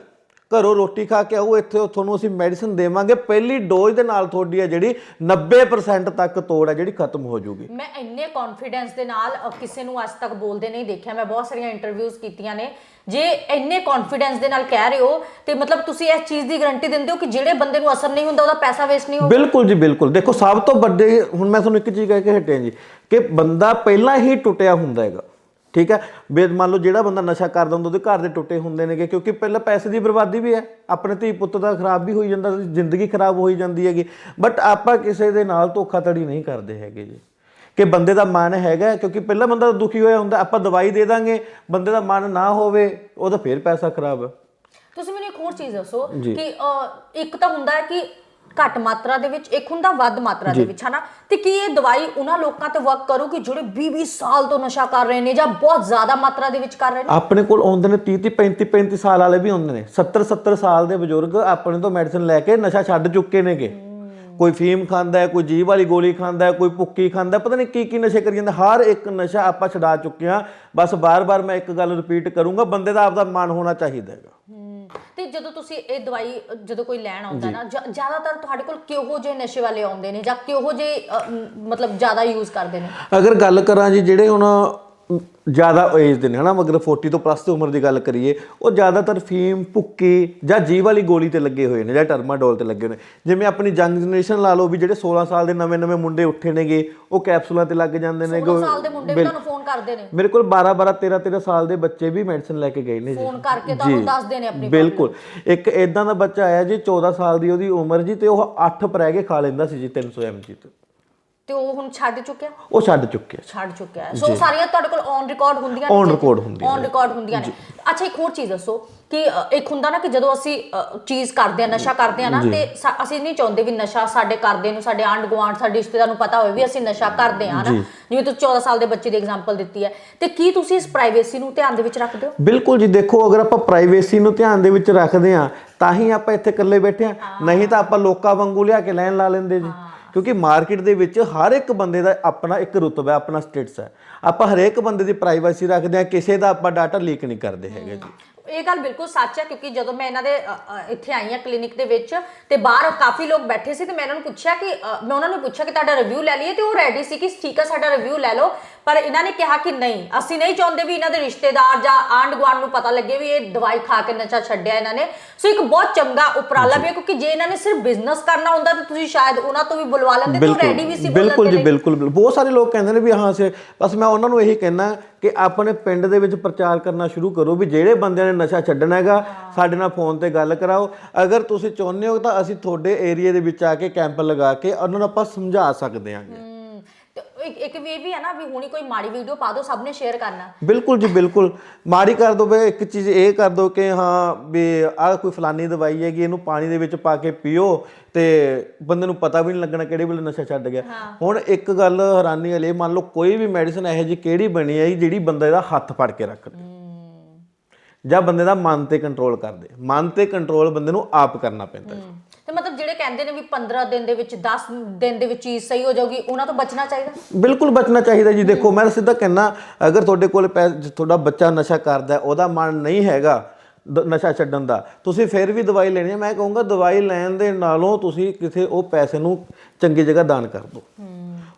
ਘਰੋਂ ਰੋਟੀ ਖਾ ਕੇ ਆਓ ਇੱਥੇ ਤੁਹਾਨੂੰ ਅਸੀਂ ਮੈਡੀਸਿਨ ਦੇਵਾਂਗੇ। ਪਹਿਲੀ ਡੋਜ਼ ਦੇ ਨਾਲ ਤੁਹਾਡੀ ਹੈ ਜਿਹੜੀ 90% ਤੱਕ ਤੋੜ ਹੈ ਜਿਹੜੀ ਖਤਮ ਹੋ ਜਾਊਗੀ। ਮੈਂ ਇੰਨੇ ਕੌਨਫੀਡੈਂਸ ਦੇ ਨਾਲ ਕਿਸੇ ਨੂੰ ਅੱਜ ਤੱਕ ਬੋਲਦੇ ਨਹੀਂ ਦੇਖਿਆ। ਮੈਂ ਬਹੁਤ ਸਾਰੀਆਂ ਇੰਟਰਵਿਊਜ਼ ਕੀਤੀਆਂ ਨੇ। ਜੇ ਇੰਨੇ ਕੌਨਫੀਡੈਂਸ ਦੇ ਨਾਲ ਕਹਿ ਰਹੇ ਹੋ ਤੇ ਮਤਲਬ ਤੁਸੀਂ ਇਸ ਚੀਜ਼ ਦੀ ਗਾਰੰਟੀ ਦਿੰਦੇ ਹੋ ਕਿ ਜਿਹੜੇ ਬੰਦੇ ਨੂੰ ਅਸਰ ਨਹੀਂ ਹੁੰਦਾ ਉਹਦਾ ਪੈਸਾ ਵੇਸਟ ਨਹੀਂ ਹੋਊਗਾ? ਬਿਲਕੁਲ ਜੀ ਬਿਲਕੁਲ। ਦੇਖੋ ਸਭ ਤੋਂ ਵੱਡੇ ਹੁਣ ਮੈਂ ਤੁਹਾਨੂੰ ਇੱਕ ਚੀਜ਼ ਕਹਿ ਕੇ ਹਟਿਆ ਜੀ ਕਿ ਬੰਦਾ ਪਹਿਲਾਂ ਹੀ ਟੁੱਟਿਆ ਹੁੰਦਾ ਹੈਗਾ। ਠੀਕ ਹੈ? ਬੇ ਮੰਨ ਲਓ ਜਿਹੜਾ ਬੰਦਾ ਨਸ਼ਾ ਕਰਦਾ ਹੁੰਦਾ ਉਹਦੇ ਘਰ ਦੇ ਟੁੱਟੇ ਹੁੰਦੇ ਨੇਗੇ ਕਿਉਂਕਿ ਪਹਿਲਾਂ ਪੈਸੇ ਦੀ ਬਰਬਾਦੀ ਵੀ ਹੈ। ਆਪਣੇ ਧੀ ਪੁੱਤ ਦਾ ਖਰਾਬ ਵੀ ਹੋਈ ਜਾਂਦਾ ਜ਼ਿੰਦਗੀ ਖਰਾਬ ਹੋਈ ਜਾਂਦੀ ਹੈਗੀ। ਬਟ ਆਪਾਂ ਕਿਸੇ ਦੇ ਨਾਲ ਧੋਖਾਧੜੀ ਨਹੀਂ ਕਰਦੇ ਹੈਗੇ ਜੀ। ਕਿ ਬੰਦੇ ਦਾ ਮਨ ਹੈਗਾ ਕਿਉਂਕਿ ਪਹਿਲਾਂ ਬੰਦਾ ਦੁਖੀ ਹੋਇਆ ਹੁੰਦਾ ਆਪਾਂ ਦਵਾਈ ਦੇ ਦਾਂਗੇ ਬੰਦੇ ਦਾ ਮਨ ਨਾ ਹੋਵੇ ਉਹਦਾ ਫੇਰ ਪੈਸਾ ਖਰਾਬ ਤੁਸੀਂ ਮੈਨੂੰ ਇੱਕ ਹੋਰ ਚੀਜ਼ ਦੱਸੋ ਕਿ ਇੱਕ ਤਾਂ ਹੁੰਦਾ ਹੈ ਕਿ ਘੱਟ ਮਾਤਰਾ ਦੇ ਵਿੱਚ ਇੱਕ ਹੁੰਦਾ ਵੱਧ ਮਾਤਰਾ ਦੇ ਵਿੱਚ ਹਨਾ? ਤੇ ਕੀ ਇਹ ਦਵਾਈ ਉਹਨਾਂ ਲੋਕਾਂ ਤੇ ਵਰਕ ਕਰੂਗੀ ਜਿਹੜੇ 20-20 ਸਾਲ ਤੋਂ ਨਸ਼ਾ ਕਰ ਰਹੇ ਨੇ ਜਾਂ ਬਹੁਤ ਜ਼ਿਆਦਾ ਮਾਤਰਾ ਦੇ ਵਿੱਚ ਕਰ ਰਹੇ ਨੇ? ਆਪਣੇ ਕੋਲ ਆਉਂਦੇ ਨੇ 30 30 35 35 ਸਾਲ ਵਾਲੇ ਵੀ ਆਉਂਦੇ ਨੇ। 70 70 ਸਾਲ ਦੇ ਬਜ਼ੁਰਗ ਆਪਣੇ ਤੋਂ ਮੈਡੀਸਿਨ ਲੈ ਕੇ ਨਸ਼ਾ ਛੱਡ ਚੁੱਕੇ ਨੇਗੇ। ਕੋਈ ਫੀਮ ਖਾਂਦਾ ਹੈ ਕੋਈ ਜੀਵ ਵਾਲੀ ਗੋਲੀ ਖਾਂਦਾ ਹੈ ਕੋਈ ਭੁੱਕੀ ਖਾਂਦਾ ਪਤਾ ਨਹੀਂ ਕੀ ਕੀ ਨਸ਼ੇ ਕਰੀ ਜਾਂਦਾ। ਹਰ ਇੱਕ ਨਸ਼ਾ ਆਪਾਂ ਛਡਾ ਚੁੱਕੇ ਹਾਂ। ਬਸ ਬਾਰ-ਬਾਰ ਮੈਂ ਇੱਕ ਗੱਲ ਰਿਪੀਟ ਕਰੂੰਗਾ ਬੰਦੇ ਦਾ ਆਪਦਾ ਮਨ ਹੋਣਾ ਚਾਹੀਦਾ ਹੈਗਾ। ਤੇ ਜਦੋਂ ਤੁਸੀਂ ਇਹ ਦਵਾਈ ਜਦੋਂ ਕੋਈ ਲੈਣ ਆਉਂਦਾ ਨਾ ਜ- ਜ਼ਿਆਦਾਤਰ ਤੁਹਾਡੇ ਕੋਲ ਕਿਹੋ ਜਿਹੇ ਨਸ਼ੇ ਵਾਲੇ ਆਉਂਦੇ ਨੇ ਜਾਂ ਕਿਹੋ ਜਿਹੇ ਅ, ਮ, ਮਤਲਬ ਜ਼ਿਆਦਾ ਯੂਜ਼ ਕਰਦੇ ਨੇ? ਅਗਰ ਗੱਲ ਕਰਾਂ ਜੀ ਜਿਹੜੇ ਹੁਣ ਜ਼ਿਆਦਾ ਏਜ ਦੇ ਨੇ ਹਨਾ? ਮਗਰ 40 ਤੋਂ ਪਲੱਸ ਦੀ ਉਮਰ ਦੀ ਗੱਲ ਕਰੀਏ ਉਹ ਜ਼ਿਆਦਾਤਰ ਫੀਮ ਭੁੱਕੀ ਜਾਂ ਜੀ ਵਾਲੀ ਗੋਲੀ ਤੇ ਲੱਗੇ ਹੋਏ ਨੇ ਜਾਂ ਟਰਮਾਡੋਲ ਤੇ ਲੱਗੇ ਹੋਏ ਨੇ। ਜਿਵੇਂ ਆਪਣੀ ਯੰਗ ਜਨਰੇਸ਼ਨ ਲਾ ਲਓ ਵੀ ਜਿਹੜੇ 16 ਸਾਲ ਦੇ ਨਵੇਂ-ਨਵੇਂ ਮੁੰਡੇ ਉੱਠੇ ਨੇਗੇ ਉਹ ਕੈਪਸੂਲਾਂ ਤੇ ਲੱਗ ਜਾਂਦੇ ਨੇ 16 ਸਾਲ ਦੇ ਮੁੰਡੇ ਵੀ ਤੁਹਾਨੂੰ ਫੋਨ ਕਰਦੇ ਨੇ। ਮੇਰੇ ਕੋਲ 12 12 13 13 ਸਾਲ ਦੇ ਬੱਚੇ ਵੀ ਮੈਡੀਸਨ ਲੈ ਕੇ ਗਏ ਨੇ ਜੀ। ਫੋਨ ਕਰਕੇ ਤੁਹਾਨੂੰ ਦੱਸਦੇ ਨੇ ਆਪਣੀ ਬਿਲਕੁਲ। ਇੱਕ ਇਦਾਂ ਦਾ ਬੱਚਾ ਆਇਆ ਜੀ 14 ਸਾਲ ਦੀ ਉਹਦੀ ਉਮਰ ਜੀ ਤੇ ਉਹ 8 ਪਰੈ ਕੇ ਖਾ ਲੈਂਦਾ ਸੀ ਜੀ 300 mg ਤੇ। ਤੇ ਉਹ ਹੁਣ ਛੱਡ ਚੁੱਕਿਆ? ਉਹ ਛੱਡ ਚੁੱਕਿਆ ਛੱਡ ਚੁੱਕਿਆ ਹੈ। ਸੋ ਸਾਰੀਆਂ ਤੁਹਾਡੇ ਕੋਲ ਔਨ ਰਿਕਾਰਡ ਹੁੰਦੀਆਂ On record ਹੁੰਦੀਆਂ ਔਨ ਰਿਕਾਰਡ ਹੁੰਦੀਆਂ ਨੇ। ਅੱਛਾ ਇੱਕ ਹੋਰ ਚੀਜ਼ ਦੱਸੋ ਕਿ ਅ, ਇੱਕ ਹੁੰਦਾ ਨਾ ਕਿ ਜਦੋਂ ਅਸੀਂ ਅ, ਚੀਜ਼ ਕਰਦੇ ਆ ਨਸ਼ਾ ਕਰਦੇ ਆ ਨਾ ਤੇ ਸਾ- ਅਸੀਂ ਨਹੀਂ ਚਾਹੁੰਦੇ ਵੀ ਨਸ਼ਾ ਸਾਡੇ ਕਰਦੇ ਨੂੰ ਸਾਡੇ ਆਂਢ ਗੁਆਂਢ ਸਾਡੇ ਰਿਸ਼ਤੇਦਾਰ ਨੂੰ ਪਤਾ ਹੋਵੇ ਵੀ ਅਸੀਂ ਨਸ਼ਾ ਕਰਦੇ ਆ ਨਾ। ਜਿਵੇਂ ਤੁਸੀਂ 14 ਸਾਲ ਦੇ ਬੱਚੇ ਦੀ ਐਗਜ਼ਾਮਪਲ ਦਿੱਤੀ ਹੈ। ਤੇ ਕੀ ਤੁਸੀਂ ਇਸ ਪ੍ਰਾਈਵੇਸੀ ਨੂੰ ਧਿਆਨ ਦੇ ਵਿੱਚ ਰੱਖਦੇ ਹੋ? ਬਿਲਕੁਲ ਜੀ। ਦੇਖੋ ਅਗਰ ਆਪਾਂ ਪ੍ਰਾਈਵੇਸੀ ਨੂੰ ਧਿਆਨ ਦੇ ਵਿੱਚ ਰੱਖਦੇ ਆ ਤਾਂ ਹੀ ਆਪਾਂ ਇੱਥੇ ਇਕੱਲੇ ਬੈਠੇ ਆ ਨਹੀਂ ਤਾਂ ਆਪਾਂ ਲੋਕਾਂ ਵਾਂਗੂ ਲਿਆ ਕੇ ਲੈਣ ਲਾ ਲੈਂਦੇ ਜੀ। ਕਿਉਂਕਿ ਮਾਰਕੀਟ ਦੇ ਵਿੱਚ ਹਰ ਇੱਕ ਬੰਦੇ ਦਾ ਆਪਣਾ ਇੱਕ ਰੁਤਬਾ ਹੈ, ਆਪਣਾ ਸਟੇਟਸ ਹੈ। ਆਪਾਂ ਹਰੇਕ ਬੰਦੇ ਦੀ ਪ੍ਰਾਈਵੇਸੀ ਰੱਖਦੇ ਆ ਕਿਸੇ ਦਾ ਆਪਾਂ ਡਾਟਾ ਲੀਕ ਨਹੀਂ ਕਰਦੇ ਹੈਗੇ ਜੀ। ਇਹ ਗੱਲ ਬਿਲਕੁਲ ਸੱਚ ਹੈ ਕਿਉਂਕਿ ਜਦੋਂ ਮੈਂ ਇਹਨਾਂ ਦੇ ਇੱਥੇ ਆਈ ਹਾਂ ਕਲੀਨਿਕ ਦੇ ਵਿੱਚ ਤੇ ਬਾਹਰ ਕਾਫੀ ਲੋਕ ਬੈਠੇ ਸੀ ਤੇ ਮੈਂ ਇਹਨਾਂ ਨੂੰ ਪੁੱਛਿਆ ਕਿ ਮੈਂ ਉਹਨਾਂ ਨੂੰ ਪੁੱਛਿਆ ਕਿ ਤੁਹਾਡਾ ਰਿਵਿਊ ਲੈ ਲਈਏ ਤੇ ਉਹ ਰੈਡੀ ਸੀ ਕਿ ਠੀਕ ਹੈ ਸਾਡਾ ਰਿਵਿਊ ਲੈ ਲਓ ਪਰ ਇਹਨਾਂ ਨੇ ਕਿਹਾ ਕਿ ਨਹੀਂ ਅਸੀਂ ਨਹੀਂ ਚਾਹੁੰਦੇ ਵੀ ਇਹਨਾਂ ਦੇ ਰਿਸ਼ਤੇਦਾਰ ਜਾਂ ਆਂਢ ਗੁਆਂਢ ਨੂੰ ਪਤਾ ਲੱਗੇ ਵੀ ਇਹ ਦਵਾਈ ਖਾ ਕੇ ਨਸ਼ਾ ਛੱਡਿਆ ਇਹਨਾਂ ਨੇ ਸੋ ਇੱਕ ਬਹੁਤ ਚੰਗਾ ਉਪਰਾਲਾ ਵੀ ਹੈ ਕਿਉਂਕਿ ਜੇ ਇਹਨਾਂ ਨੇ ਸਿਰਫ ਬਿਜ਼ਨਸ ਕਰਨਾ ਹੁੰਦਾ ਤਾਂ ਤੁਸੀਂ ਸ਼ਾਇਦ ਉਹਨਾਂ ਤੋਂ ਵੀ ਬੁਲਵਾ ਲੈਂਦੇ ਤੇ ਰੈਡੀ ਵੀ ਸੀ ਬਿਲਕੁਲ ਜੀ। ਬਿਲਕੁਲ ਬਿਲਕੁਲ। ਬਹੁਤ ਸਾਰੇ ਲੋਕ ਕਹਿੰਦੇ ਨੇ ਵੀ ਹਾਂ ਸੇ ਬਸ ਮੈਂ ਉਹਨਾਂ ਨੂੰ ਇਹੀ ਕਹਿਣਾ ਕਿ ਆਪਣੇ ਪਿੰਡ ਦੇ ਵਿੱਚ ਪ੍ਰਚਾਰ ਕਰਨਾ ਸ਼ੁਰੂ ਕਰੋ ਵੀ ਜਿਹੜੇ ਬੰਦਿਆਂ ਨੇ ਨਸ਼ਾ ਛੱਡਣਾ ਹੈਗਾ, ਸਾਡੇ ਨਾਲ ਫੋਨ ਤੇ ਗੱਲ ਕਰਾਓ। ਅਗਰ ਤੁਸੀਂ ਚਾਹੁੰਦੇ ਹੋ ਤਾਂ ਅਸੀਂ ਤੁਹਾਡੇ ਏਰੀਆ ਦੇ ਵਿੱਚ ਆ ਕੇ ਕੈਂਪ ਲਗਾ ਕੇ ਉਹਨਾਂ ਨੂੰ ਆਪਾਂ ਸਮਝਾ ਸਕਦੇ ਹਾਂਗੇ ਇੱਕ ਇੱਕ ਵੀ ਇਹ ਵੀ ਹੈ ਨਾ ਵੀ ਹੁਣੀ ਕੋਈ ਮਾੜੀ ਵੀਡੀਓ ਪਾ ਦਿਓ ਸਭ ਨੇ ਸ਼ੇਅਰ ਕਰਨਾ। ਬਿਲਕੁਲ ਜੀ ਬਿਲਕੁਲ। ਮਾੜੀ ਕਰ ਦੋ ਬਈ ਇੱਕ ਚੀਜ਼ ਇਹ ਕਰ ਦੋ ਕਿ ਹਾਂ ਵੀ ਆਹ ਕੋਈ ਫਲਾਨੀ ਦਵਾਈ ਹੈਗੀ ਇਹਨੂੰ ਪਾਣੀ ਦੇ ਵਿੱਚ ਪਾ ਕੇ ਪੀਓ ਤੇ ਬੰਦੇ ਨੂੰ ਪਤਾ ਵੀ ਨਹੀਂ ਲੱਗਣਾ ਕਿਹੜੇ ਵੇਲੇ ਨਸ਼ਾ ਛੱਡ ਗਿਆ। ਹੁਣ ਇੱਕ ਗੱਲ ਹੈਰਾਨੀ ਵਾਲੀ ਮੰਨ ਲਓ ਕੋਈ ਵੀ ਮੈਡੀਸਨ ਇਹੋ ਜਿਹੀ ਕਿਹੜੀ ਬਣੀ ਹੈ ਜਿਹੜੀ ਬੰਦੇ ਦਾ ਹੱਥ ਫੜ ਕੇ ਰੱਖਦੇ ਜਾਂ ਬੰਦੇ ਦਾ ਮਨ ਤੇ ਕੰਟਰੋਲ ਕਰਦੇ ਮਨ ਤੇ ਕੰਟਰੋਲ ਬੰਦੇ ਨੂੰ ਆਪ ਕਰਨਾ ਪੈਂਦਾ ਹੈ। ਤੇ ਮਤਲਬ ਜਿਹੜੇ ਕਹਿੰਦੇ ਨੇ ਵੀ 15 ਦਿਨ ਦੇ ਵਿੱਚ 10 ਦਿਨ ਦੇ ਵਿੱਚ ਚੀਜ਼ ਸਹੀ ਹੋ ਜਾਊਗੀ ਉਹਨਾਂ ਤੋਂ ਬਚਣਾ ਚਾਹੀਦਾ? ਬਿਲਕੁਲ ਬਚਣਾ ਚਾਹੀਦਾ ਜੀ। ਦੇਖੋ ਮੈਂ ਤਾਂ ਸਿੱਧਾ ਕਹਿਣਾ ਅਗਰ ਤੁਹਾਡੇ ਕੋਲ ਪੈ- ਤੁਹਾਡਾ ਬੱਚਾ ਨਸ਼ਾ ਕਰਦਾ ਹੈ, ਉਹਦਾ ਮਨ ਨਹੀਂ ਹੈਗਾ ਦ- ਨਸ਼ਾ ਛੱਡਣ ਦਾ। ਤੁਸੀਂ ਫਿਰ ਵੀ ਦਵਾਈ ਲੈਣੀ ਹੈ। ਮੈਂ ਕਹੂੰਗਾ ਦਵਾਈ ਲੈਣ ਦੇ ਨਾਲੋਂ ਤੁਸੀਂ ਕਿਸੇ ਉਹ ਪੈਸੇ ਨੂੰ ਚੰਗੀ ਜਗ੍ਹਾ ਦਾਨ ਕਰ ਦਿਓ।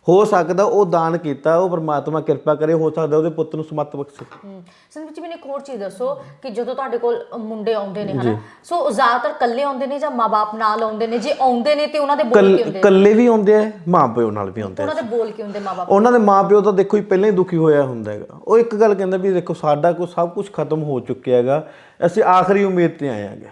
ਹੋ ਸਕਦਾ ਉਹ ਦਾਨ ਕੀਤਾ ਉਹ ਪ੍ਰਮਾਤਮਾ ਕਿਰਪਾ ਕਰੇ ਹੋ ਸਕਦਾ ਉਹਦੇ ਪੁੱਤ ਨੂੰ ਸਮੱਤ ਬਖਸ਼ੇ। ਸੰਦੀਪ ਜੀ ਮੈਨੂੰ ਇੱਕ ਹੋਰ ਚੀਜ਼ ਦੱਸੋ ਕਿ ਜਦੋਂ ਤੁਹਾਡੇ ਕੋਲ ਮੁੰਡੇ ਆਉਂਦੇ ਨੇ ਹਨਾ? ਸੋ ਜ਼ਿਆਦਾਤਰ ਇਕੱਲੇ ਆਉਂਦੇ ਨੇ ਜਾਂ ਮਾਪੇ ਨਾਲ ਆਉਂਦੇ ਨੇ? ਜੇ ਆਉਂਦੇ ਨੇ ਤੇ ਉਹਨਾਂ ਦੇ ਬੋਲ ਕੀ ਹੁੰਦੇ? ਇਕੱਲੇ ਵੀ ਆਉਂਦੇ ਆ ਮਾਂ ਪਿਓ ਨਾਲ ਵੀ ਆਉਂਦੇ ਆ। ਉਹਨਾਂ ਦੇ ਬੋਲ ਕੀ ਹੁੰਦੇ ਮਾਪੇ ਉਹਨਾਂ ਦੇ ਮਾਪਿਓ ਤਾਂ ਦੇਖੋ ਹੀ ਪਹਿਲਾਂ ਹੀ ਦੁਖੀ ਹੋਇਆ ਹੁੰਦਾ ਹੈਗਾ। ਉਹ ਇੱਕ ਗੱਲ ਕਹਿੰਦਾ ਵੀ ਦੇਖੋ ਸਾਡਾ ਕੋ ਸਭ ਕੁਝ ਖਤਮ ਹੋ ਚੁੱਕਿਆ ਹੈਗਾ। ਅਸੀਂ ਆਖਰੀ ਉਮੀਦ ਤੇ ਆਏ ਹੈਗੇ।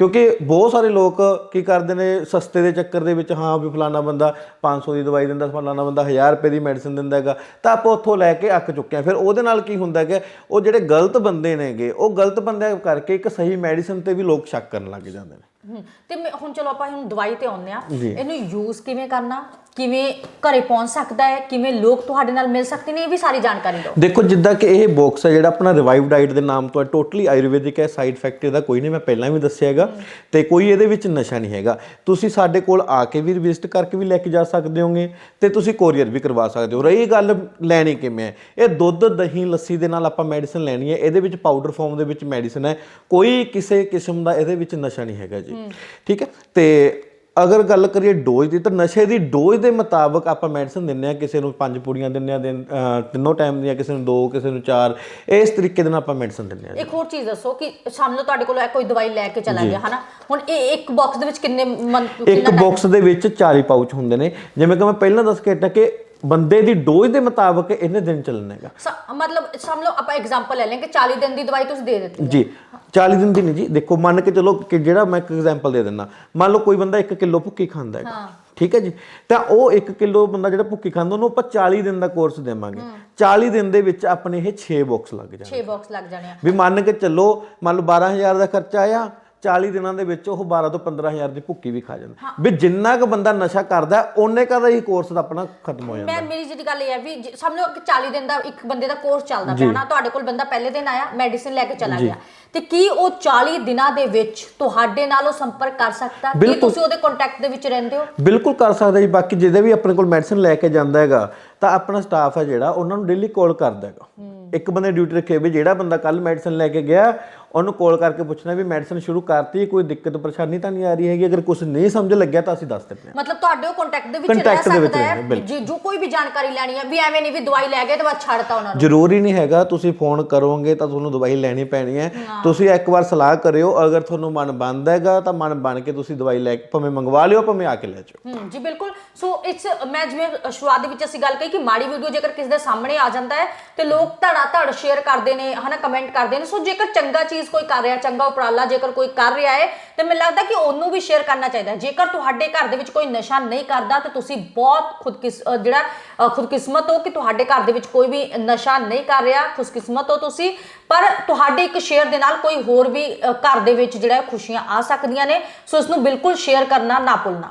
ਕਿਉਂਕਿ ਬਹੁਤ ਸਾਰੇ ਲੋਕ ਕੀ ਕਰਦੇ ਨੇ ਸਸਤੇ ਦੇ ਚੱਕਰ ਦੇ ਵਿੱਚ ਹਾਂ ਵੀ ਫਲਾਣਾ ਬੰਦਾ 500 ਦੀ ਦਵਾਈ ਦਿੰਦਾ ਫਲਾਣਾ ਬੰਦਾ 1000 ਰੁਪਏ ਦੀ ਮੈਡੀਸਿਨ ਦਿੰਦਾ ਹੈਗਾ ਤਾਂ ਆਪਾਂ ਉੱਥੋਂ ਲੈ ਕੇ ਅੱਕ ਚੁੱਕੇ ਹਾਂ। ਫਿਰ ਉਹਦੇ ਨਾਲ ਕੀ ਹੁੰਦਾ ਕਿ ਉਹ ਜਿਹੜੇ ਗਲਤ ਬੰਦੇ ਨੇਗੇ ਉਹ ਗਲਤ ਬੰਦਿਆਂ ਕਰਕੇ ਇੱਕ ਸਹੀ ਮੈਡੀਸਿਨ ਤੇ ਵੀ ਲੋਕ ਸ਼ੱਕ ਕਰਨ ਲੱਗ ਜਾਂਦੇ ਨੇ। ਤੇ ਹੁਣ ਚਲੋ ਆਪਾਂ ਹੁਣ ਦਵਾਈ ਤੇ ਆਉਂਦੇ ਆ। ਇਹਨੂੰ ਯੂਜ਼ ਕਿਵੇਂ ਕਰਨਾ? ਕਿਵੇਂ ਘਰੇ ਪਹੁੰਚ ਸਕਦਾ ਹੈ ਕਿਵੇਂ ਲੋਕ ਤੁਹਾਡੇ ਨਾਲ ਮਿਲ ਸਕਦੇ ਨੇ ਇਹ ਵੀ ਸਾਰੀ ਜਾਣਕਾਰੀ ਦਿਓ। ਦੇਖੋ ਜਿੱਦਾਂ ਕਿ ਇਹ ਬਾਕਸ ਹੈ ਜਿਹੜਾ ਆਪਣਾ ਰਿਵਾਈਵ ਡਾਈਟ ਦੇ ਨਾਮ ਤੋਂ ਹੈ ਟੋਟਲੀ ਆਯੁਰਵੈਦਿਕ ਹੈ ਸਾਈਡ ਇਫੈਕਟ ਇਹਦਾ ਕੋਈ ਨਹੀਂ ਮੈਂ ਪਹਿਲਾਂ ਵੀ ਦੱਸਿਆ ਹੈਗਾ ਤੇ ਕੋਈ ਇਹਦੇ ਵਿੱਚ ਨਸ਼ਾ ਨਹੀਂ ਹੈਗਾ। ਤੁਸੀਂ ਸਾਡੇ ਕੋਲ ਆ ਕੇ ਵੀ ਵਿਜ਼ਿਟ ਕਰਕੇ ਵੀ ਲੈ ਕੇ ਜਾ ਸਕਦੇ ਹੋਗੇ ਤੇ ਤੁਸੀਂ ਕੋਰੀਅਰ ਵੀ ਕਰਵਾ ਸਕਦੇ ਹੋ। ਰਹੀ ਗੱਲ ਲੈਣੀ ਕਿਵੇਂ ਹੈ? ਇਹ ਦੁੱਧ ਦਹੀਂ ਲੱਸੀ ਦੇ ਨਾਲ ਆਪਾਂ ਮੈਡੀਸਿਨ ਲੈਣੀ ਹੈ ਇਹਦੇ ਵਿੱਚ ਪਾਊਡਰ ਫਾਰਮ ਦੇ ਵਿੱਚ ਮੈਡੀਸਿਨ ਹੈ ਕੋਈ ਕਿਸੇ ਕਿਸਮ ਦਾ ਇਹਦੇ ਵਿੱਚ ਨਸ਼ਾ ਨਹੀਂ ਹੈਗਾ ਜੀ। ਠੀਕ ਹੈ? ਤੇ ਅਗਰ ਗੱਲ ਕਰੀਏ ਡੋਜ਼ ਦੀ ਤਾਂ ਨਸ਼ੇ ਦੀ ਡੋਜ਼ ਦੇ ਮੁਤਾਬਕ ਆਪਾਂ ਮੈਡੀਸਨ ਦਿੰਨੇ ਆ ਕਿਸੇ ਨੂੰ ਪੰਜ ਪੁੜੀਆਂ ਦਿੰਨੇ ਆ ਤਿੰਨੋਂ ਟਾਈਮ ਦੀਆਂ ਕਿਸੇ ਨੂੰ ਦੋ ਕਿਸੇ ਨੂੰ ਚਾਰ ਇਸ ਤਰੀਕੇ ਦੇ ਨਾਲ ਆਪਾਂ ਮੈਡੀਸਨ ਦਿੰਨੇ ਆ ਇੱਕ ਹੋਰ ਚੀਜ਼ ਦੱਸੋ ਕਿ ਲਓ ਤੁਹਾਡੇ ਕੋਲ ਕੋਈ ਦਵਾਈ ਲੈ ਕੇ ਚਲਾ ਗਿਆ ਹਨਾ? ਹੁਣ ਇਹ ਇੱਕ ਬਾਕਸ ਦੇ ਵਿੱਚ ਕਿੰਨੇ ਇੱਕ ਬਾਕਸ ਦੇ ਵਿੱਚ 40 ਪਾਊਚ ਹੁੰਦੇ ਨੇ। ਜਿਵੇਂ ਕਿ ਮੈਂ ਪਹਿਲਾਂ ਦੱਸ ਕੇ ਹਟਿਆ ਕਿ ਬੰਦੇ ਦੀ ਡੋਜ਼ ਦੇ ਮੁਤਾਬਕ ਇਹਨੇ ਦਿਨ ਚੱਲਣਾ ਹੈਗਾ ਸ- ਮਤਲਬ ਸਮਝ ਲਓ ਆਪਾਂ ਐਗਜ਼ਾਮਪਲ ਲੈ ਲੈਂਗੇ 40 ਦਿਨ ਦੀ ਦਵਾਈ ਤੁਸੀਂ ਦੇ ਦਿੱਤੀ ਜੀ 40 ਦਿਨ ਦੀ ਨਹੀਂ ਜੀ। ਦੇਖੋ ਮੰਨ ਕੇ ਚਲੋ ਕਿ ਜਿਹੜਾ ਮੈਂ ਇੱਕ ਐਗਜ਼ਾਮਪਲ ਦੇ ਦਿੰਦਾ। ਮੰਨ ਲਓ ਕੋਈ ਬੰਦਾ 1 ਕਿਲੋ ਭੁੱਕੀ ਖਾਂਦਾ ਹੈਗਾ। ਠੀਕ ਹੈ ਜੀ? ਤਾਂ ਉਹ 1 ਕਿਲੋ ਬੰਦਾ ਜਿਹੜਾ ਭੁੱਕੀ ਖਾਂਦਾ ਉਹਨੂੰ ਆਪਾਂ 40 ਦਿਨ ਦਾ ਕੋਰਸ ਦੇਵਾਂਗੇ। 40 ਦਿਨ ਦੇ ਵਿੱਚ ਆਪਣੇ ਇਹ 6 ਬਾਕਸ ਲੱਗ ਜਾਣਗੇ। 6 ਬਾਕਸ ਲੱਗ ਜਾਣੇ ਆ। ਵੀ ਮੰਨ ਕੇ ਚੱਲੋ ਮੰਨ ਲਓ 12000 ਦਾ ਖਰਚਾ ਆਇਆ 40 ਦਿਨਾਂ ਦੇ ਵਿੱਚ ਉਹ 12 ਤੋਂ 15000 ਦੀ ਭੁੱਕੀ ਵੀ ਖਾ ਜਾਂਦਾ। ਵੀ ਜਿੰਨਾ ਕੁ ਬੰਦਾ ਨਸ਼ਾ ਕਰਦਾ ਉਹਨੇ ਕਾ ਦਾ ਹੀ ਕੋਰਸ ਦਾ ਆਪਣਾ ਖਤਮ ਹੋ ਜਾਂਦਾ। ਮੈਂ ਮੇਰੀ ਜਿਹੜੀ ਗੱਲ ਇਹ ਹੈ ਵੀ ਸਮਝ ਲਓ ਕਿ 40 ਦਿਨ ਦਾ ਇੱਕ ਬੰਦੇ ਦਾ ਕੋਰਸ ਚੱਲਦਾ ਪਿਆ ਨਾ ਤੁਹਾਡੇ ਕੋਲ ਬੰਦਾ ਪਹਿਲੇ ਦਿਨ ਆਇਆ ਮੈਡੀਸਿਨ ਲੈ ਕੇ ਚਲਾ ਗਿਆ। ਤੇ ਕੀ ਉਹ 40 ਦਿਨਾਂ ਦੇ ਵਿੱਚ ਤੁਹਾਡੇ ਨਾਲ ਉਹ ਸੰਪਰਕ ਕਰ ਸਕਦਾ? ਕੀ। ਤੁਸੀਂ ਉਹਦੇ ਕੰਟੈਕਟ ਦੇ ਵਿੱਚ ਰਹਿੰਦੇ ਹੋ? ਬਿਲਕੁਲ ਕਰ ਸਕਦਾ ਜੀ। ਬਾਕੀ ਜਿਹਦੇ ਵੀ ਆਪਣੇ ਕੋਲ ਮੈਡੀਸਨ ਲੈ ਕੇ ਜਾਂਦਾ ਹੈਗਾ ਤਾਂ ਆਪਣਾ ਸਟਾਫ ਹੈ ਜਿਹੜਾ ਉਹਨਾਂ ਨੂੰ ਡੇਲੀ ਕਾਲ ਕਰਦਾ ਹੈਗਾ। ਇੱਕ ਬੰਦੇ ਡਿਊਟੀ ਰੱਖੇ ਵੀ ਜਿਹੜਾ ਬੰਦਾ ਕੱਲ ਮੈਡੀਸਨ ਲੈ ਕੇ ਗਿਆ ਉਹਨੂੰ ਕਾਲ ਕਰਕੇ ਪੁੱਛਣਾ ਵੀ ਮੈਡੀਸਨ ਸ਼ੁਰੂ ਕਰਤੀ ਕੋਈ ਦਿੱਕਤ ਪਰੇਸ਼ਾਨੀ ਤਾਂ ਨਹੀਂ ਆ ਰਹੀ ਹੈਗੀ? ਅਗਰ ਕੁਝ ਨਹੀਂ ਸਮਝ ਲੱਗਿਆ ਤਾਂ ਅਸੀਂ ਦੱਸ ਦਿੰਦੇ ਹਾਂ। ਮਤਲਬ ਤੁਹਾਡੇ ਉਹ ਕੰਟੈਕਟ ਦੇ ਵਿੱਚ ਰਹਿ Contact ਦੇ ਵਿੱਚ ਸਕਦਾ ਹੈ ਬਿਲਕੁਲ। ਜੀ ਜੋ ਕੋਈ ਵੀ ਜਾਣਕਾਰੀ ਲੈਣੀ ਹੈ ਵੀ ਐਵੇਂ ਨਹੀਂ ਵੀ ਦਵਾਈ ਲੈ ਗਏ ਤੇ ਬਾਅਦ ਛੱਡਤਾ ਉਹਨਾਂ ਨੂੰ। ਜ਼ਰੂਰੀ ਨਹੀਂ ਹੈਗਾ ਤੁਸੀਂ ਫੋਨ ਕਰੋਗੇ ਤਾਂ ਤੁਹਾਨੂੰ ਦਵਾਈ ਲੈਣੀ ਪੈਣੀ ਹੈ। ਤੁਸੀਂ ਇੱਕ ਵਾਰ ਸਲਾਹ ਕਰਿਓ ਅਗਰ ਤੁਹਾਨੂੰ ਮਨ ਬੰਦ ਹੈਗਾ ਤਾਂ ਮਨ ਬਣ ਕੇ ਤੁਸੀਂ ਦਵਾਈ ਲੈ ਕੇ ਭਾਵੇਂ ਮੰਗਵਾ ਲਿਓ ਭਾਵੇਂ ਆ ਕੇ ਲੈ ਜਾਓ। ਹਮ ਜੀ ਬਿਲਕੁਲ। ਸੋ ਇਟਸ ਮੈਂ ਜਿਵੇਂ ਸ਼ੁਰੂਆਤ ਦੇ ਵਿੱਚ ਅਸੀਂ ਗੱਲ ਕਹੀ ਕਿ ਮਾੜੀ ਵੀਡੀਓ ਜੇਕਰ ਕਿਸੇ ਦੇ ਸਾਹਮਣੇ ਆ ਜਾਂਦਾ ਹੈ ਤੇ ਲੋਕ ਧੜਾ ਧੜ ਸ਼ੇਅਰ ਕਰਦੇ ਨੇ ਹਨਾ ਕਮੈਂਟ ਕਰਦੇ ਨੇ ਸੋ ਜੇਕਰ ਚੰਗਾ ਚੀਜ਼ ਕੋਈ ਕਰ ਰਿਹਾ ਚੰਗਾ ਉਪਰਾਲਾ ਜੇਕਰ ਕੋਈ ਕਰ ਰਿਹਾ ਹੈ ਤੇ ਮੈਨੂੰ ਲੱਗਦਾ ਕਿ ਉਹਨੂੰ ਵੀ ਸ਼ੇਅਰ ਕਰਨਾ ਚਾਹੀਦਾ ਜੇਕਰ ਤੁਹਾਡੇ ਘਰ ਦੇ ਵਿੱਚ ਕੋਈ ਨਸ਼ਾ ਨਹੀਂ ਕਰਦਾ ਤੇ ਤੁਸੀਂ ਬਹੁਤ ਖੁਦਕਿਸ ਅ, ਜਿਹੜਾ ਅ, ਖੁਦਕਿਸਮਤ ਹੋ ਕਿ ਤੁਹਾਡੇ ਘਰ ਦੇ ਵਿੱਚ ਕੋਈ ਵੀ ਨਸ਼ਾ ਨਹੀਂ ਕਰ ਰਿਹਾ ਖੁਸ਼ਕਿਸਮਤ ਹੋ ਤੁਸੀਂ ਪਰ ਤੁਹਾਡੇ ਇੱਕ ਸ਼ੇਅਰ ਦੇ ਨਾਲ ਕੋਈ ਹੋਰ ਵੀ ਅ, ਘਰ ਦੇ ਵਿੱਚ ਜਿਹੜਾ ਹੈ ਖੁਸ਼ੀਆਂ ਆ ਸਕਦੀਆਂ ਨੇ ਸੋ ਇਸ ਨੂੰ ਬਿਲਕੁਲ ਸ਼ੇਅਰ ਕਰਨਾ ਨਾ ਭੁੱਲਣਾ।